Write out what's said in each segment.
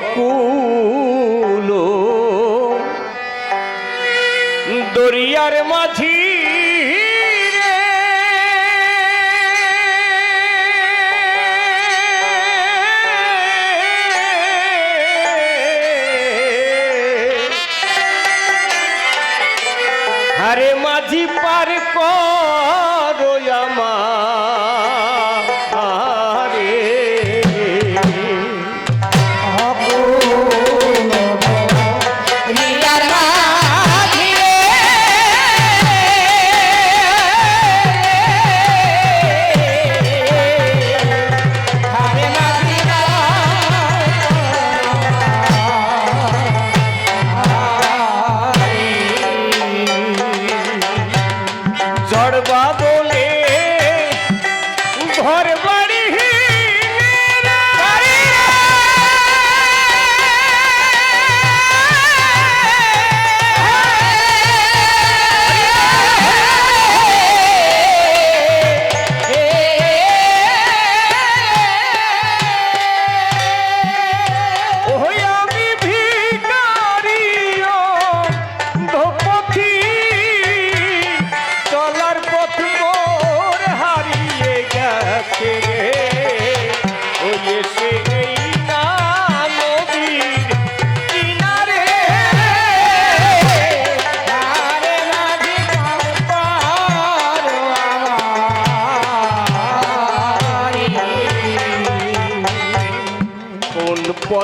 অকুল দরিয়ার মাঝি আরে মাঝি পার কর আমার জড় বাঁধে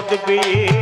পদবী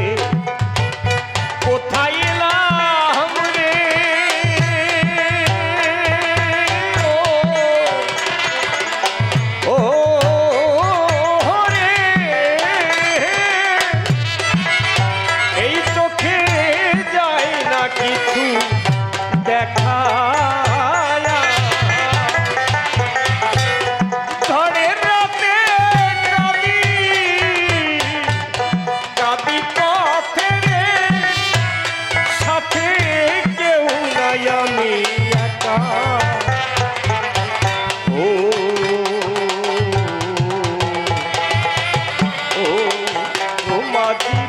রাধি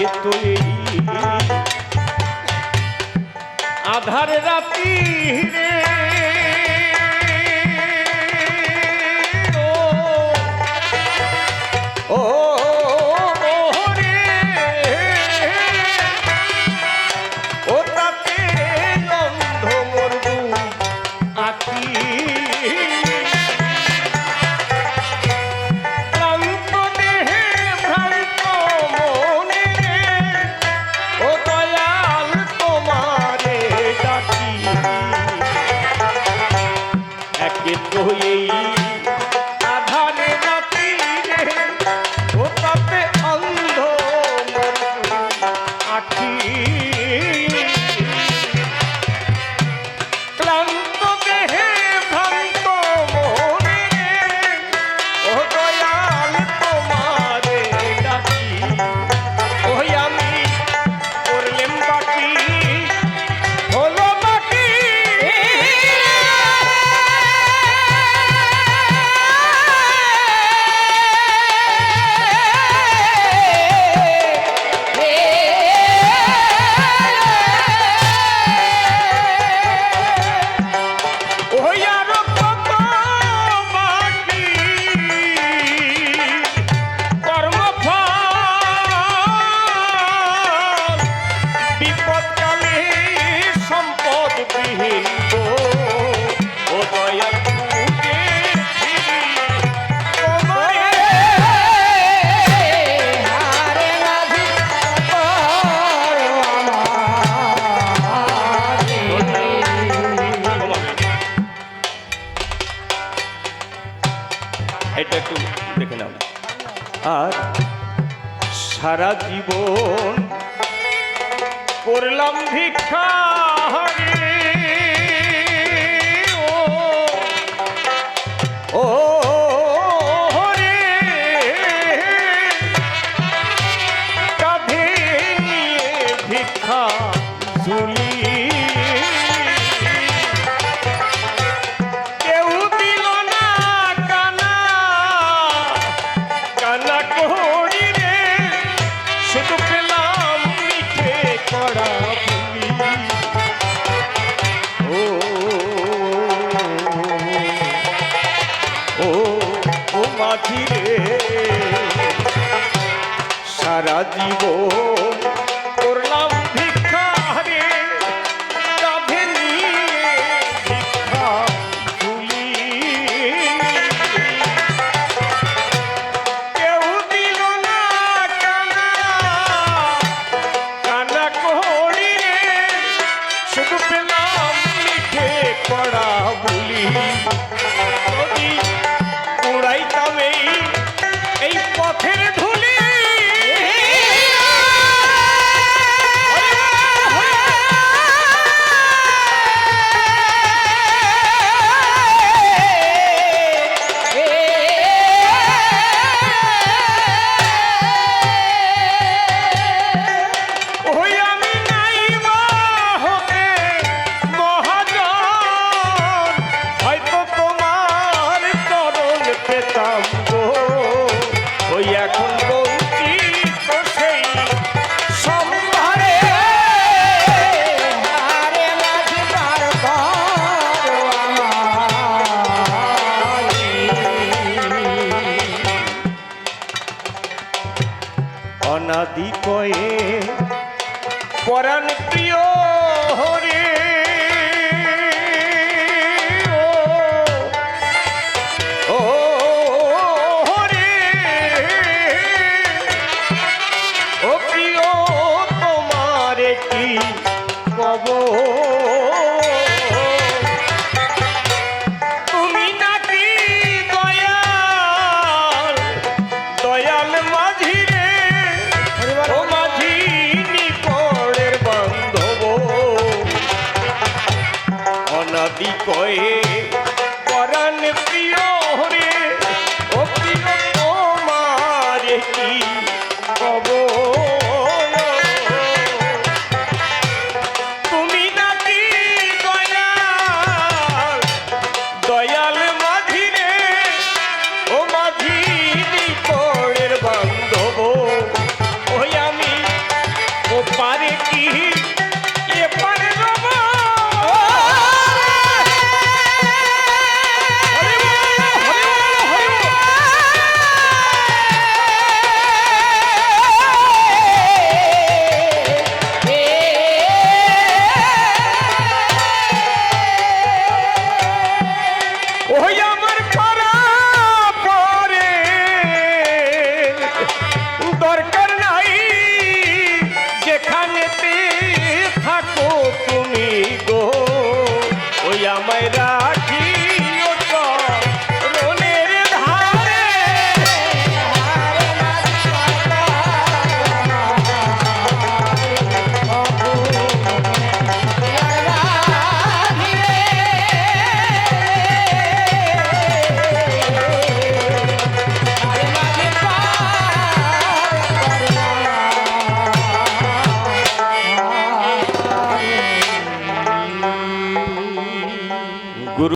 কিন্তু আধার রাতি রে হয়েই এটা আর সারা জীবন করলাম ভিক্ষা। দেখা চুলি কেউ দিল না কানা। কানা কোহরি রে, শুধু পেলাম মিঠে করা সারা জীবন Quranic যদি কয়ে